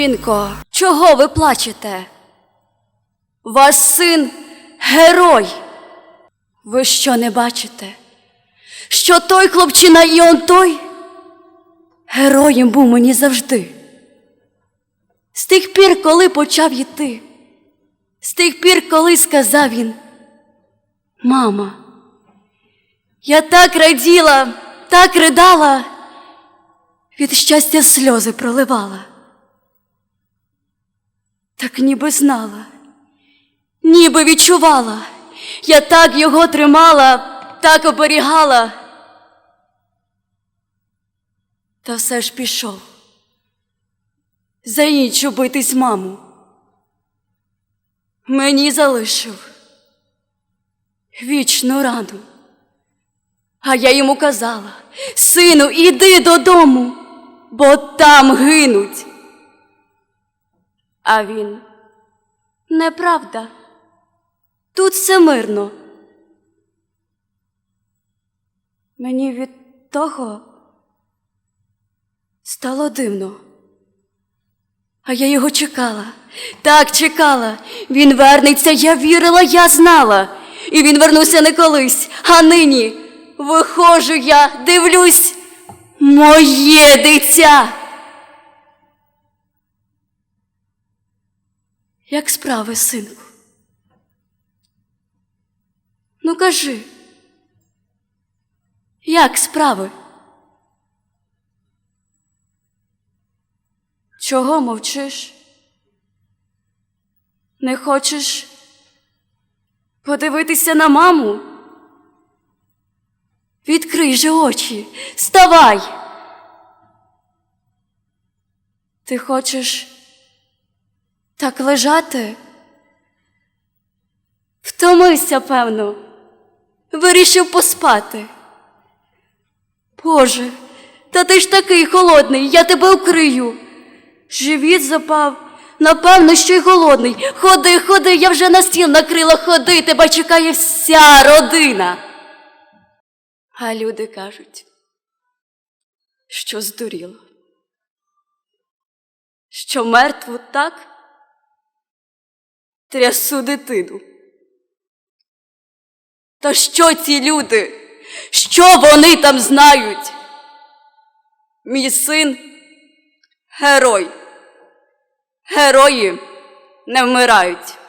Жінко, чого ви плачете? Ваш син герой. Ви що не бачите? Що той хлопчина і он той героєм був мені завжди. З тих пір, коли почав йти, з тих пір, коли сказав він, мама, я так раділа, так ридала, від щастя сльози проливала. Так ніби знала, ніби відчувала, я так його тримала, так оберігала. Та все ж пішов за іншу битись маму. Мені залишив вічну рану. А я йому казала, сину, іди додому, бо там гинуть. А він неправда. Тут все мирно. Мені від того стало дивно. А я його чекала, так чекала. Він вернеться, я вірила, я знала. І він вернувся не колись, а нині. Виходжу я, дивлюсь, моє дитя. Як справи, синку? Ну кажи, як справи? Чого мовчиш? Не хочеш подивитися на маму? Відкрий же очі, вставай. Ти хочеш так лежати? Втомився, певно, вирішив поспати. Боже, та ти ж такий холодний, я тебе укрию. Живіт запав, напевно, що й голодний. Ходи, ходи, я вже на стіл накрила, ходи, тебе чекає вся родина. А люди кажуть, що здуріло, що мертву так трясу дитину. Та що ці люди? Що вони там знають? Мій син герой. Герої не вмирають.